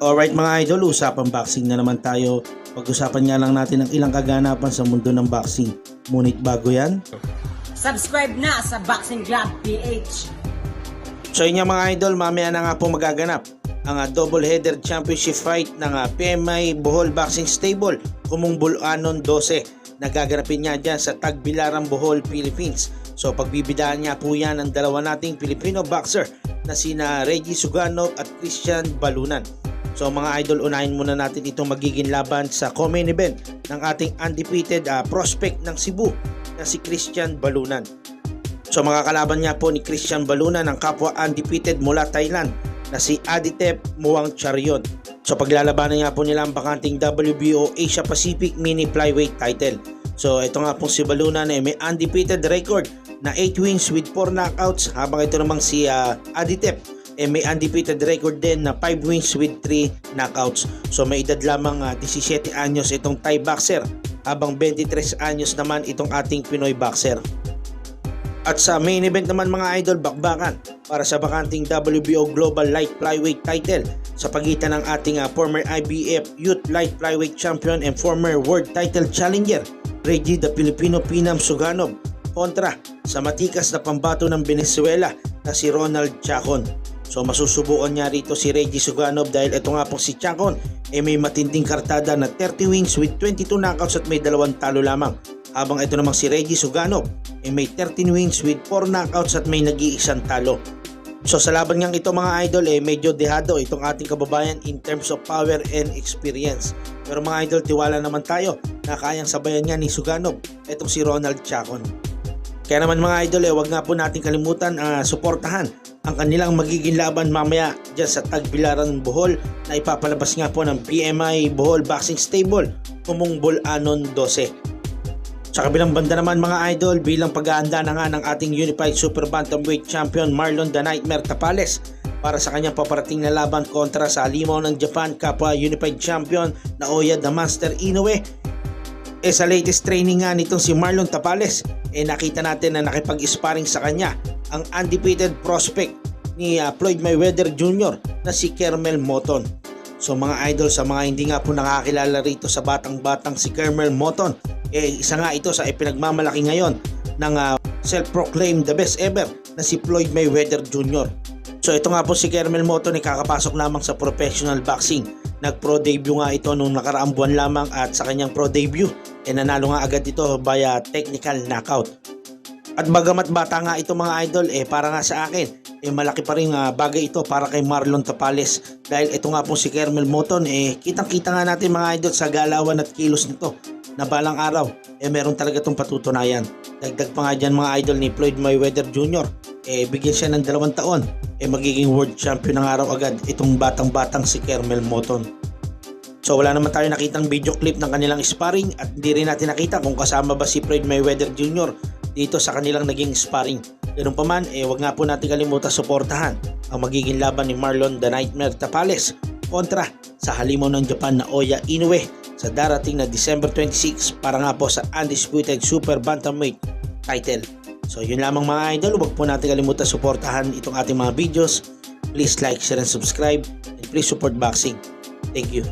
Alright mga idol, usapang boxing na naman tayo. Pag-usapan nga lang natin ang ilang kaganapan sa mundo ng boxing. Ngunit bago yan, Subscribe na sa Boxing Club PH. So yun mga idol, mamaya na nga po magaganap ang ah, double-header championship fight ng ah, PMI Bohol Boxing Stable kumong Bulanon 12 nagaganapin nga dyan sa Tagbilaran Bohol, Philippines. So pagbibidaan nga po yan ng dalawa nating Filipino boxer na sina Reggie Suganov at Christian Balunan. So mga idol, unahin muna natin itong magiging laban sa co-main event ng ating undefeated ah, prospect ng Cebu na si Christian Balunan. So mga kalaban niya po ni Christian Balunan ang kapwa undefeated mula Thailand na si Aditep Muang Charion. So paglalabanan nga po nila ang bakanting WBO Asia Pacific Mini Flyweight title. So ito nga po si Balunan eh, may undefeated record na 8 wins with 4 knockouts habang ito namang si ah, Aditep eh, may undefeated record din na 5 wins with 3 knockouts. So may edad lamang ah, 17 anyos itong Thai boxer habang 23 anyos naman itong ating Pinoy boxer. At sa main event naman mga idol, bakbakan para sa bakanting WBO Global Light Flyweight title sa pagitan ng ating ah, former IBF Youth Light Flyweight Champion and former World Title Challenger Reggie the Filipino Pinam Suganov kontra sa matikas na pambato ng Venezuela na si Ronald Chacon. So masusubukan niya rito si Reggie Suganov dahil ito nga pong si Chacon ay may matinding kartada na 30 wins with 22 knockouts at may dalawang talo lamang. Habang ito namang si Reggie Suganov ay may 13 wins with 4 knockouts at may nag-iisang talo. So sa laban niyang ito mga idol eh medyo dehado itong ating kababayan in terms of power and experience. Pero mga idol tiwala naman tayo na kayang sabayan niya ni Suganov itong si Ronald Chacon. Kaya naman mga idol eh wag nga po natin kalimutan ah, suportahan ang kanilang magiging laban mamaya dyan sa Tagbilaran Bohol na ipapalabas nga po ng PMI Bohol Boxing Stable kumong Bulanon 12. Sa kabilang banda naman mga idol, bilang pag-aanda na nga ng ating Unified Super Bantamweight Champion Marlon The Nightmare Tapales para sa kanyang paparating na laban kontra sa halimaw ng Japan kapwa Unified Champion na Oya The Master Inoue. Eh sa latest training nga nitong si Marlon Tapales, eh nakita natin na nakipag-sparring sa kanya ang undefeated prospect ni ah, Floyd Mayweather Jr. na si Kermel Moton. So mga idol sa mga hindi nga po nakakilala rito sa batang-batang si Kermel Moton, eh isa nga ito sa ipinagmamalaki ngayon ng ah, self-proclaimed the best ever na si Floyd Mayweather Jr. So ito nga po si Kermel Moton ay kakapasok lamang sa professional boxing. Nag-pro debut nga ito nung nakaraang buwan lamang at sa kanyang pro debut eh nanalo nga agad ito via technical knockout. At bagamat bata nga ito mga idol, eh para nga sa akin, eh malaki pa rin ah, bagay ito para kay Marlon Tapales. Dahil ito nga po si Kermel Moton, eh kitang-kita nga natin mga idol sa galawan at kilos nito na balang araw, eh meron talaga itong patutunayan. Dagdag pa nga dyan mga idol ni Floyd Mayweather Jr. Eh bigyan siya ng dalawang taon, eh magiging world champion ng araw agad itong batang-batang si Kermel Moton. So wala naman tayo nakitang video clip ng kanilang sparring at hindi rin natin nakita kung kasama ba si Floyd Mayweather Jr. dito sa kanilang naging sparring. Ganun pa man, eh wag nga po natin kalimutan suportahan ang magiging laban ni Marlon The Nightmare Tapales kontra sa halimaw ng Japan na Oya Inoue sa darating na December 26 para nga po sa Undisputed Super Bantamweight title. So yun lamang mga idol, huwag po natin kalimutan suportahan itong ating mga videos. Please like, share, and subscribe. And please support boxing. Thank you.